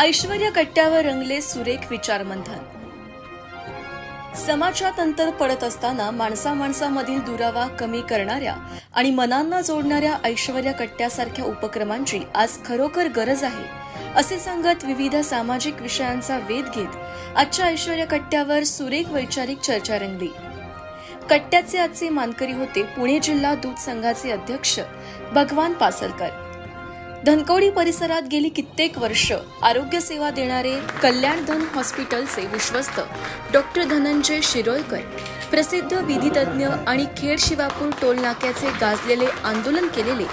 ऐश्वर्य कट्ट्यावर रंगले सुरेख विचारमंथन. समाजात अंतर पडत असताना माणसा माणसामधील दुरावा कमी करणाऱ्या आणि मनांना जोडणाऱ्या ऐश्वर्या कट्ट्यासारख्या उपक्रमांची आज खरोखर गरज आहे असे सांगत विविध सामाजिक विषयांचा वेध घेत आजच्या ऐश्वर्या कट्ट्यावर सुरेख वैचारिक चर्चा रंगली. कट्ट्याचे आजचे मानकरी होते पुणे जिल्हा दूध संघाचे अध्यक्ष भगवान पासलकर. धनकवडी परिसरात गेली कित्येक वर्ष आरोग्य सेवा देणारे कल्याण धन हॉस्पिटलचे विश्वस्त डॉक्टर धनंजय शिरोळकर प्रसिद्ध विधितज्ञ आणि खेड शिवापूर टोल नाक्याचे गाजलेले आंदोलन केलेले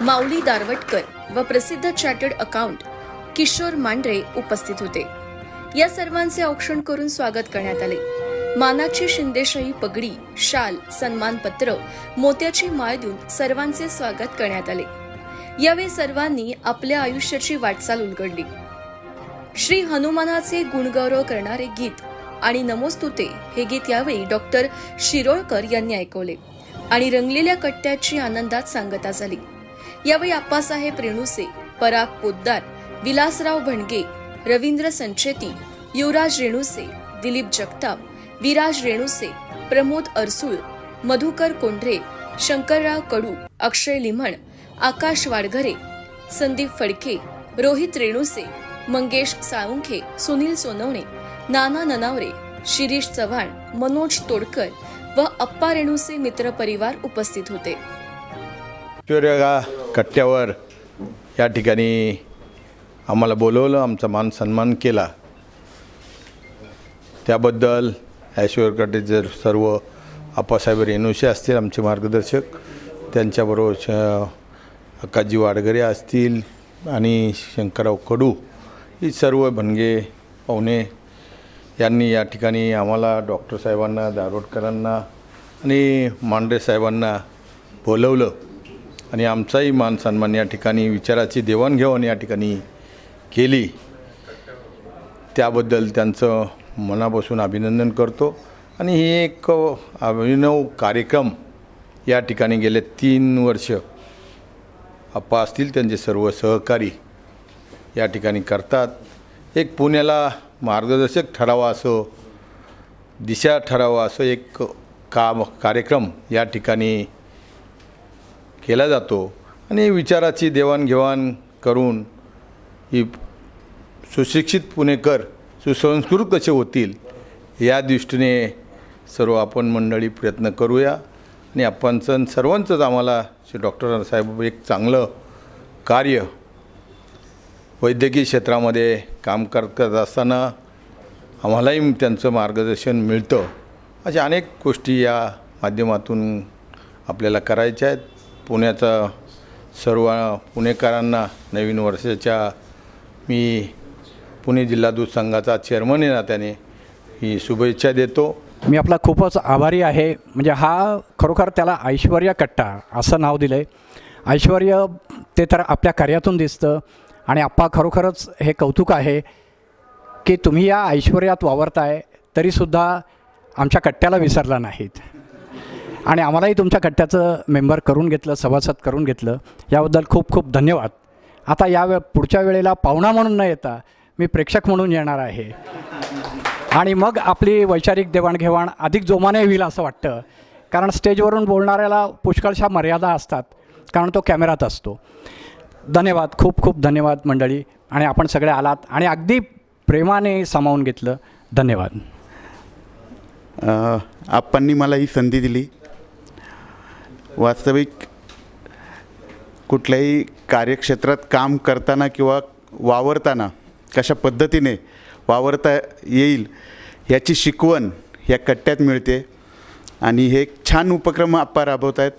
माऊली दारवटकर व प्रसिद्ध चार्टर्ड अकाउंट किशोर मांढरे उपस्थित होते. या सर्वांचे औक्षण करून स्वागत करण्यात आले. मानाची शिंदेशाही पगडी शाल सन्मानपत्र मोत्याची माळ देऊन सर्वांचे स्वागत करण्यात आले. यावेळी सर्वांनी आपल्या आयुष्याची वाटचाल उलगडली. श्री हनुमानाचे गुणगौरव करणारे गीत आणि नमोस्तुते हे गीत यावेळी डॉक्टर शिरोळकर यांनी ऐकवले आणि रंगलेल्या कट्ट्याची आनंदात सांगता झाली. यावेळी आप्पासाहेब रेणुसे पराग पोद्दार विलासराव भणगे रवींद्र संचेती युवराज रेणुसे दिलीप जगताप विराज रेणुसे प्रमोद अरसूळ मधुकर कोंढरे शंकरराव कडू अक्षय लिमण आकाश वाडघरे संदीप फडके रोहित रेणुसे मंगेश साळुंखे सुनील सोनवणे नाना ननावरे शिरीष चव्हाण मनोज तोडकर व अप्पा रेणुसे मित्र परिवार उपस्थित होते. कट्ट्यावर या ठिकाणी आम्हाला बोलवलं आमचा मान सन्मान केला. त्याबद्दल ऐश्वर्याकडे जर सर्व आप्पासाहेब रेणुशे असतील आमचे मार्गदर्शक त्यांच्याबरोबर अक्काजी वाडगरे असतील आणि शंकरराव कडू ही सर्व भणगे पाहुणे यांनी या ठिकाणी आम्हाला डॉक्टर साहेबांना दारोडकरांना आणि मांडरे साहेबांना बोलवलं. आणि आमचाही मान सन्मान या ठिकाणी विचाराची देवाणघेवाण या ठिकाणी केली. त्याबद्दल त्यांचं मनापासून अभिनंदन करतो. आणि ही एक अभिनव कार्यक्रम या ठिकाणी गेले तीन वर्ष आप्पा असतील त्यांचे सर्व सहकारी या ठिकाणी करतात. एक पुण्याला मार्गदर्शक ठरावा असं दिशा ठरावा असं एक काम कार्यक्रम या ठिकाणी केला जातो. आणि विचाराची देवाणघेवाण करून ही सुशिक्षित पुणेकर सुसंस्कृत कसे होतील या दृष्टीने सर्व आपण मंडळी प्रयत्न करूया. आणि आपणचं सर्वांचंच आम्हाला श्री डॉक्टर साहेब एक चांगलं कार्य वैद्यकीय क्षेत्रामध्ये काम करत करत असताना आम्हालाही त्यांचं मार्गदर्शन मिळतं. अशा अनेक गोष्टी या माध्यमातून आपल्याला करायच्या आहेत. पुण्याचा सर्व पुणेकरांना नवीन वर्षाच्या मी पुणे जिल्हा दूध संघाचा चेअरमन आहे नात्याने ही शुभेच्छा देतो. मी आपला खूपच आभारी आहे. म्हणजे हा खरोखर त्याला ऐश्वर्या कट्टा असं नाव दिलं आहे ऐश्वर्य ते तर आपल्या कार्यातून दिसतं आणि आप्पा खरोखरच हे कौतुक आहे की तुम्ही या ऐश्वर्यात वावरताय तरीसुद्धा आमच्या कट्ट्याला विसरला नाहीत. आणि आम्हालाही तुमच्या कट्ट्याचं मेंबर करून घेतलं सभासद करून घेतलं. याबद्दल खूप खूप धन्यवाद. आता या वे पुढच्या वेळेला पाहुणा म्हणून न येता मी प्रेक्षक म्हणून येणार आहे. आणि मग आपली वैचारिक देवाणघेवाण अधिक जोमाने होईल असं वाटतं. कारण स्टेजवरून बोलणाऱ्याला पुष्कळशा मर्यादा असतात. कारण तो कॅमेरात असतो. धन्यवाद. खूप खूप धन्यवाद मंडळी. आणि आपण सगळे आलात. आणि अगदी प्रेमाने सामावून घेतलं. धन्यवाद. आप्पांनी मला ही संधी दिली. वास्तविक कुठल्याही कार्यक्षेत्रात काम करताना किंवा वावरताना कशा पद्धतीने वावरता येईल याची शिकवण या कट्ट्यात मिळते. आणि हे एक छान उपक्रम आप्पा राबवत आहेत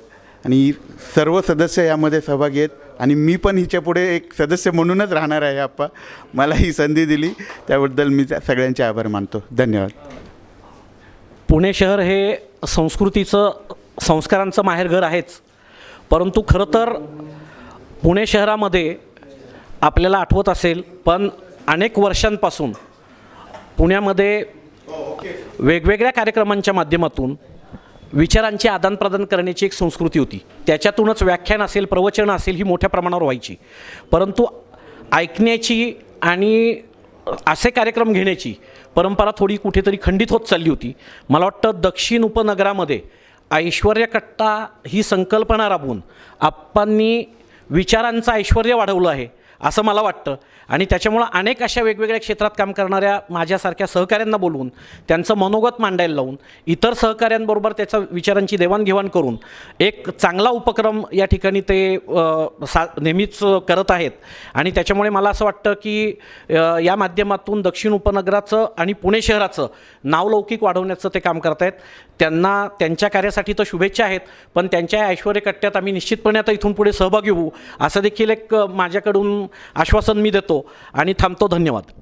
आणि सर्व सदस्य यामध्ये सहभागी आहेत. आणि मी पण हिच्यापुढे एक सदस्य म्हणूनच राहणार आहे आप्पा. मला ही संधी दिली. त्याबद्दल मी त्या सगळ्यांचे आभार मानतो. धन्यवाद. पुणे शहर हे संस्कृतीचं संस्कारांचं माहेरघर आहेच. परंतु खरं तर पुणे शहरामध्ये आपल्याला आठवत असेल पण अनेक वर्षांपासून पुण्यामध्ये वेगवेगळ्या कार्यक्रमांच्या माध्यमातून विचारांची आदानप्रदान करण्याची एक संस्कृती होती. त्याच्यातूनच व्याख्यान असेल प्रवचन असेल ही मोठ्या प्रमाणावर व्हायची. परंतु ऐकण्याची आणि असे कार्यक्रम घेण्याची परंपरा थोडी कुठेतरी खंडित होत चालली होती. मला वाटतं दक्षिण उपनगरामध्ये ऐश्वर्यकट्टा ही संकल्पना राबवून आप्पांनी विचारांचं ऐश्वर वाढवलं आहे. असं मला वाटतं. आणि त्याच्यामुळं अनेक अशा वेगवेगळ्या क्षेत्रात काम करणाऱ्या माझ्यासारख्या सहकाऱ्यांना बोलवून त्यांचं मनोगत मांडायला लावून इतर सहकाऱ्यांबरोबर त्याचा विचारांची देवाणघेवाण करून एक चांगला उपक्रम या ठिकाणी ते सा नेहमीच करत आहेत. आणि त्याच्यामुळे मला असं वाटतं की या माध्यमातून दक्षिण उपनगराचं आणि पुणे शहराचं नावलौकिक वाढवण्याचं ते काम करत आहेत. त्यांना त्यांच्या कार्यासाठी तर शुभेच्छा आहेत पण त्यांच्या ऐश्वर्य कट्ट्यात आम्ही निश्चितपणे आता इथून पुढे सहभागी होऊ असं देखील एक माझ्याकडून आश्वासन मी देतो आणि थांबतो. धन्यवाद.